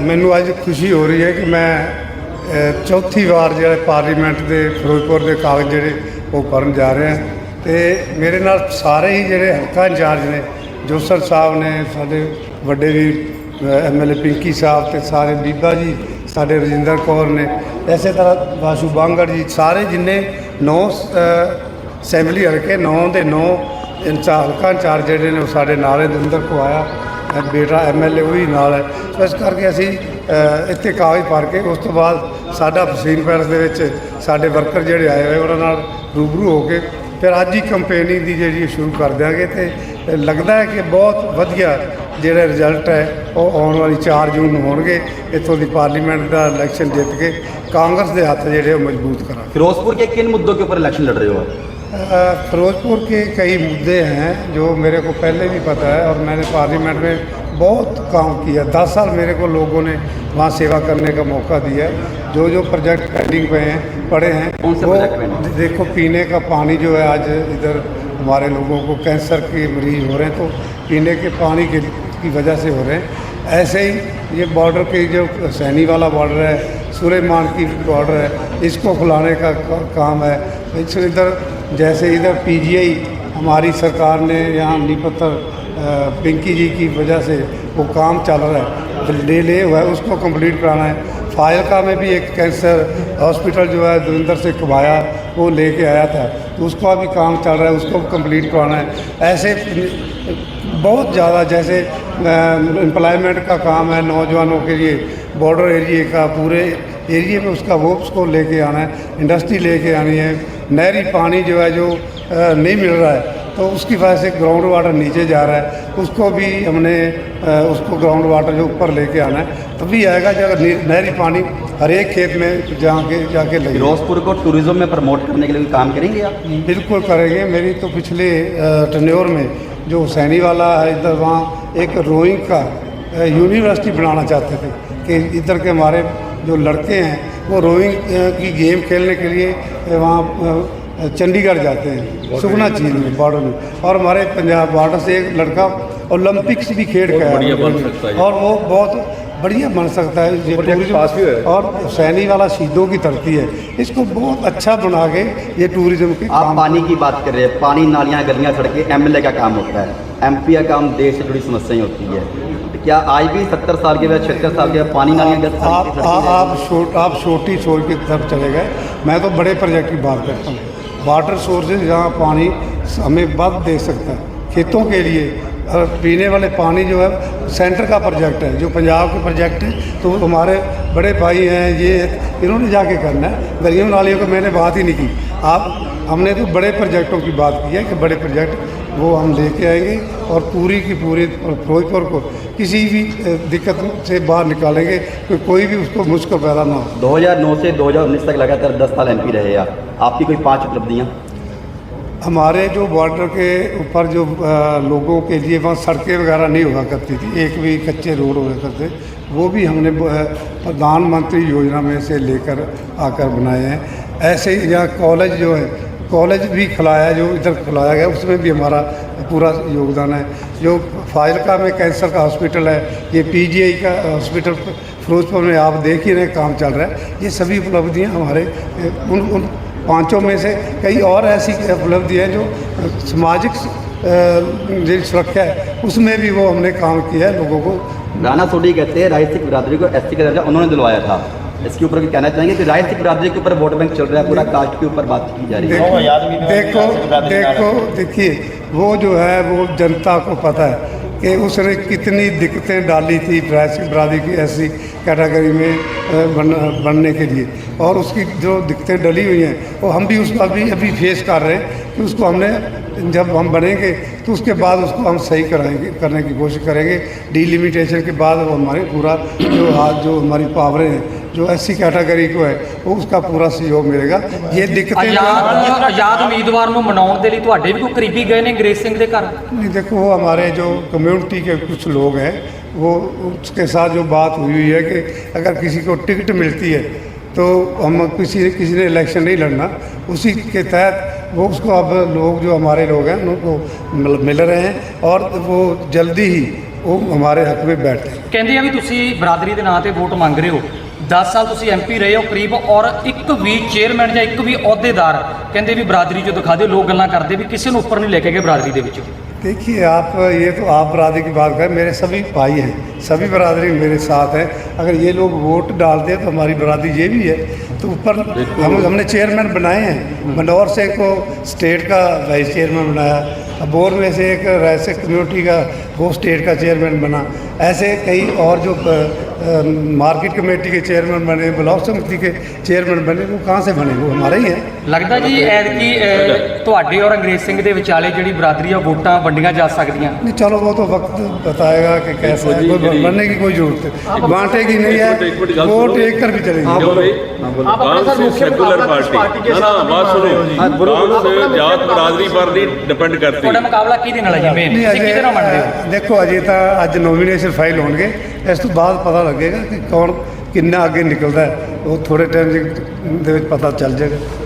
ਮੈਨੂੰ ਅੱਜ ਖੁਸ਼ੀ ਹੋ ਰਹੀ ਹੈ ਕਿ ਮੈਂ ਚੌਥੀ ਵਾਰ ਜਿਹੜੇ ਪਾਰਲੀਮੈਂਟ ਦੇ, ਫਿਰੋਜ਼ਪੁਰ ਦੇ ਕਾਗਜ਼ ਜਿਹੜੇ ਉਹ ਭਰਨ ਜਾ ਰਿਹਾ। ਹਾਂ ਤੇ ਮੇਰੇ ਨਾਲ ਸਾਰੇ ਹੀ ਜਿਹੜੇ ਹਲਕਾ ਇੰਚਾਰਜ ਨੇ, ਜੋਸਰ ਸਾਹਿਬ ਨੇ, ਸਾਡੇ ਵੱਡੇ ਵੀ ਐਮਐਲਏ ਪਿੰਕੀ ਸਾਹਿਬ ਤੇ ਸਾਰੇ ਬੀਬਾ ਜੀ, ਸਾਡੇ ਰਜਿੰਦਰ ਕੌਰ ਨੇ ਐਸੇ ਤਰ੍ਹਾਂ ਵਾਸ਼ੂ ਬਾਂਗੜ ਜੀ, ਸਾਰੇ ਜਿੰਨੇ ਨੌ ਅਸੈਂਬਲੀ ਹਲਕੇ ਨੌ ਦੇ ਨੌ ਇੰਚਾ, ਹਲਕਾ ਇੰਚਾਰਜ ਜਿਹੜੇ ਨੇ ਉਹ ਸਾਡੇ ਨਾਲ ਹੈ ਦਵਿੰਦਰ ਕੋ ਆਇਆ। ਬੇਟਾ ਐਮਐਲਏ ਉਹ ਵੀ ਨਾਲ ਹੈ। ਸੋ ਇਸ ਕਰਕੇ ਅਸੀਂ ਇੱਥੇ ਕਾਗਜ਼ ਭਰ ਕੇ ਉਸ ਤੋਂ ਬਾਅਦ ਸਾਡਾ ਫਸੀਨ ਪੈਲਸ ਦੇ ਵਿੱਚ ਸਾਡੇ ਵਰਕਰ ਜਿਹੜੇ ਆਏ ਹੋਏ, ਉਹਨਾਂ ਨਾਲ ਰੂਬਰੂ ਹੋ ਕੇ ਫਿਰ ਅੱਜ ਹੀ ਕੰਪੇਨਿੰਗ ਦੀ ਜਿਹੜੀ ਸ਼ੁਰੂ ਕਰ ਦਿਆਂਗੇ ਤੇ ਲੱਗਦਾ ਹੈ ਕਿ ਬਹੁਤ ਵਧੀਆ ਜਿਹੜਾ ਰਿਜ਼ਲਟ ਹੈ, ਉਹ ਆਉਣ ਵਾਲੀ 4 ਜੂਨ ਨੂੰ ਹੋਣਗੇ। ਇੱਥੋਂ ਦੀ ਪਾਰਲੀਮੈਂਟ ਦਾ ਇਲੈਕਸ਼ਨ ਜਿੱਤ ਕੇ ਕਾਂਗਰਸ ਦੇ ਹੱਥ ਜਿਹੜੇ ਉਹ ਮਜ਼ਬੂਤ ਕਰਾਂਗੇ। ਫਿਰੋਜ਼ਪੁਰ ਕੇ ਕਿਨ ਮੁੱਦੋਂ ਕੇ ਉੱਪਰ ਇਲੈਕਸ਼ਨ ਲੜ ਰਹੇ ਹੋ फिरोजपुर के कई मुद्दे हैं जो मेरे को पहले भी पता है और मैंने पार्लियामेंट में बहुत काम किया। दस साल मेरे को लोगों ने वहाँ सेवा करने का मौका दिया। है जो जो प्रोजेक्ट पेंडिंग पे हैं पड़े हैं pending? देखो पीने का पानी जो है आज इधर हमारे लोगों को कैंसर के मरीज़ हो रहे हैं तो पीने के पानी के की वजह से हो रहे हैं। ऐसे ही ये बॉर्डर के जो सैनी वाला बॉर्डर है सुलेमान की बॉर्डर है इसको खुलाने का का- काम है। इधर जैसे इधर पीजीआई हमारी सरकार ने यहाँ नीपत्थर पिंकी जी की वजह से वो काम चल रहा है। डिले हुआ है उसको कंप्लीट कराना है। फायलका में भी एक कैंसर हॉस्पिटल जो है दविंदर से कमाया, वो लेके आया था। तो उसका भी काम चल रहा है, उसको कंप्लीट कराना है। ऐसे बहुत ज़्यादा, जैसे एम्प्लॉयमेंट का काम है नौजवानों के लिए बॉर्डर एरिए का, पूरे एरिए में उसका, वो उसको लेके आना है। इंडस्ट्री लेके आनी है। नहरी पानी जो है जो नहीं मिल रहा है तो उसकी वजह से ग्राउंड वाटर नीचे जा रहा है। उसको भी हमने उसको ग्राउंड वाटर जो ऊपर लेके आना है तभी आएगा जब नहरी पानी हर एक खेत में जाके जाके लगे फिरोजपुर को टूरिज़्म में प्रमोट करने के लिए काम करेंगे आप? बिल्कुल करेंगे। मेरी तो पिछले टन्योर में जो सैनी वाला है इधर वहाँ एक रोइंग का यूनिवर्सिटी बनाना चाहते थे। कि इधर के हमारे जो लड़के हैं वो रोइंग की गेम खेलने के लिए वहाँ चंडीगढ़ जाते हैं सुखना झील में बॉर्डर में और हमारे पंजाब बॉर्डर से एक लड़का ओलंपिक्स भी खेल है। और वो बहुत बढ़िया बन सकता है। ये टूरिज़्म और सैनी वाला शहीदों की धरती है। इसको बहुत अच्छा बना के ये टूरिज़्म की आप पानी की बात कर रहे हैं। पानी नालियाँ गलियाँ सड़कें एमएलए का काम होता है। एमपी का काम देश से जुड़ी समस्याएँ होती है? तो क्या आज भी सत्तर साल के बाद छिहत्तर साल के बाद पानी नालियाँ गल- आप आप छोट आप छोटी सोच की तरफ़ चले गए। मैं तो बड़े प्रोजेक्ट की बात करता हूँ। वाटर सोर्सेज जहाँ पानी हमें बद दे सकता है। खेतों के लिए और पीने वाले पानी जो है सेंटर का प्रोजेक्ट है। जो पंजाब के प्रोजेक्ट है तो हमारे बड़े भाई हैं, ये, इन्होंने जाके करना है। गलियों नालियों को मैंने बात ही नहीं की। आप, हमने तो बड़े प्रोजेक्टों की बात की है कि बड़े प्रोजेक्ट, वो हम लेके आएँगे और पूरी की पूरी फिरोजपुर को किसी भी दिक्कत से बाहर निकालेंगे, कि कोई भी उसको मुश्किल पैदा ना हो। 2009 से 2019 तक लगातार 10 साल एमपी रहे आप। आपकी कोई पाँच उपलब्धियाँ? हमारे जो बॉर्डर के ऊपर जो लोगों के लिए वहाँ सड़कें वगैरह नहीं हुआ करती थी। एक भी कच्चे रोड हुआ करते, वो भी हमने प्रधानमंत्री योजना में से लेकर आकर बनाए हैं। ऐसे ही यहाँ कॉलेज जो है कॉलेज भी खुलाया, जो इधर खुलाया गया, उसमें भी हमारा पूरा योगदान है। जो फाजिलका में कैंसर का हॉस्पिटल है, ये पीजीआई का हॉस्पिटल फिरोजपुर में आप देख ही रहे काम चल रहा है। ये सभी उपलब्धियाँ हमारे उन उन पाँचों में से कई और ऐसी उपलब्धियाँ हैं जो सामाजिक जो सुरक्षा है उसमें भी वो हमने काम किया है लोगों को। राणा सोडी कहते हैं राजसिक बिरादरी को एसटी का दर्जा उन्होंने दिलवाया था। इसके ऊपर भी कहना चाहेंगे कि राजसिक बिरादरी के ऊपर वोट बैंक चल रहा है पूरा कास्ट के ऊपर बात की जा रही है। देखो देखो देखिए वो जो है वो जनता को पता है। कि उसने कितनी दिक्कतें डाली थी राजसिक बरादरी की ऐसी कैटेगरी में बन, बनने के लिए। और उसकी जो दिक्कतें डली हुई हैं वो हम भी उसको अभी अभी फेस कर रहे हैं कि उसको हमने जब हम बनेंगे तो उसके बाद उसको हम सही कराएंगे करने की कोशिश करेंगे डिलिमिटेशन के बाद वो हमारे पूरा जो आज जो हमारी पावरें हैं जो ऐसी कैटेगरी को है वो उसका पूरा सहयोग मिलेगा ये दिक्कतें ਆਜ਼ਾਦ ਆਜ਼ਾਦ ਉਮੀਦਵਾਰ ਨੂੰ ਮਨਾਉਣ ਦੇ ਲਈ ਤੁਹਾਡੇ ਵੀ ਕੋਈ ਕਰੀਬੀ गए ਨੇ अंग्रेज सिंह ਦੇ ਘਰ नहीं देखो वो हमारे जो कम्युनिटी के कुछ लोग हैं वो उसके साथ जो बात हुई हुई है कि अगर किसी को टिकट मिलती है तो हम किसी किसी ने इलेक्शन नहीं लड़ना उसी के तहत वो उसको अब लोग जो हमारे लोग हैं उनको मिल मिल रहे हैं और वो जल्दी ही वो हमारे हक में बैठे ਕਹਿੰਦੇ ਆ ਵੀ ਤੁਸੀਂ ਬਰਾਦਰੀ ਦੇ ਨਾਂ ਤੇ ਵੋਟ ਮੰਗ ਰਹੇ ਹੋ 10 ਸਾਲ ਤੁਸੀਂ ਐਮਪੀ ਰਹੇ ਹੋ ਕਰੀਬ ਔਰ ਇੱਕ ਵੀ ਚੇਅਰਮੈਨ ਜਾਂ ਇੱਕ ਵੀ ਅਹੁਦੇਦਾਰ ਕਹਿੰਦੇ ਵੀ ਬਰਾਦਰੀ ਚੋਂ ਦਿਖਾ ਦਿਓ ਲੋਕ ਗੱਲਾਂ ਕਰਦੇ ਵੀ ਕਿਸੇ ਨੂੰ ਉੱਪਰ ਨਹੀਂ ਲੈ ਕੇ ਗਏ ਬਰਾਦਰੀ ਦੇ ਵਿੱਚੋਂ देखिए आप ये तो आप बरादरी की बात करें मेरे सभी भाई हैं सभी बरादरी मेरे साथ हैं। अगर ये लोग वोट डालते हैं तो हमारी बरादरी ये भी है। तो ऊपर हम हमने चेयरमैन बनाए हैं। मंदौर से को स्टेट का वाइस चेयरमैन बनाया। अबोर में से एक वैसे कम्युनिटी का वो स्टेट का चेयरमैन बना ऐसे कई और जो अ, अ, मार्केट कमेटी के चेयरमैन बने ब्लॉक समिति के चेयरमैन बने वो कहाँ से बने वो हमारे ही हैं ਲੱਗਦਾ ਜੀ ਐਤਕੀ ਅਹ, ਤੁਹਾਡੇ ਔਰ ਅੰਗਰੇਜ਼ ਸਿੰਘ ਦੇ ਵਿਚਾਲੇ ਜਿਹੜੀ ਬਰਾਦਰੀ ਆ ਵੋਟਾਂ ਵੰਡੀਆਂ ਜਾ ਸਕਦੀਆਂ नहीं चलो वो तो वक्त बताएगा कि कैसा है कोई बनने की कोई जरूरत है बांटेगी नहीं एक मिनट, एक है मिनट, वोट सुनो। एक कर भी चलेगी क्यों भाई आप कांग्रेस से सेकुलर पार्टी ना ना बात सुनो कांग्रेस से जात बरादरी पर नहीं डिपेंड करती ਤੁਹਾਡਾ ਮੁਕਾਬਲਾ ਕਿਹਦੇ ਨਾਲ ਹੈ ਜੀ? ਮੇਨ ਤੁਸੀਂ ਕਿਹਦੇ ਨਾਲ ਮੰਨਦੇ ਹੋ? ਦੇਖੋ ਅਜੇ ਤਾਂ ਅੱਜ ਨੋਮੀਨੇਸ਼ਨ ਫਾਈਲ ਹੋਣਗੇ। ਇਸ ਤੋਂ ਬਾਅਦ ਪਤਾ ਲੱਗੇਗਾ ਕਿ ਕੌਣ ਕਿੰਨਾ ਅੱਗੇ ਨਿਕਲਦਾ ਉਹ ਥੋੜੇ ਟਾਈਮ ਦੇ ਵਿੱਚ ਪਤਾ ਚੱਲ ਜਾਏਗਾ।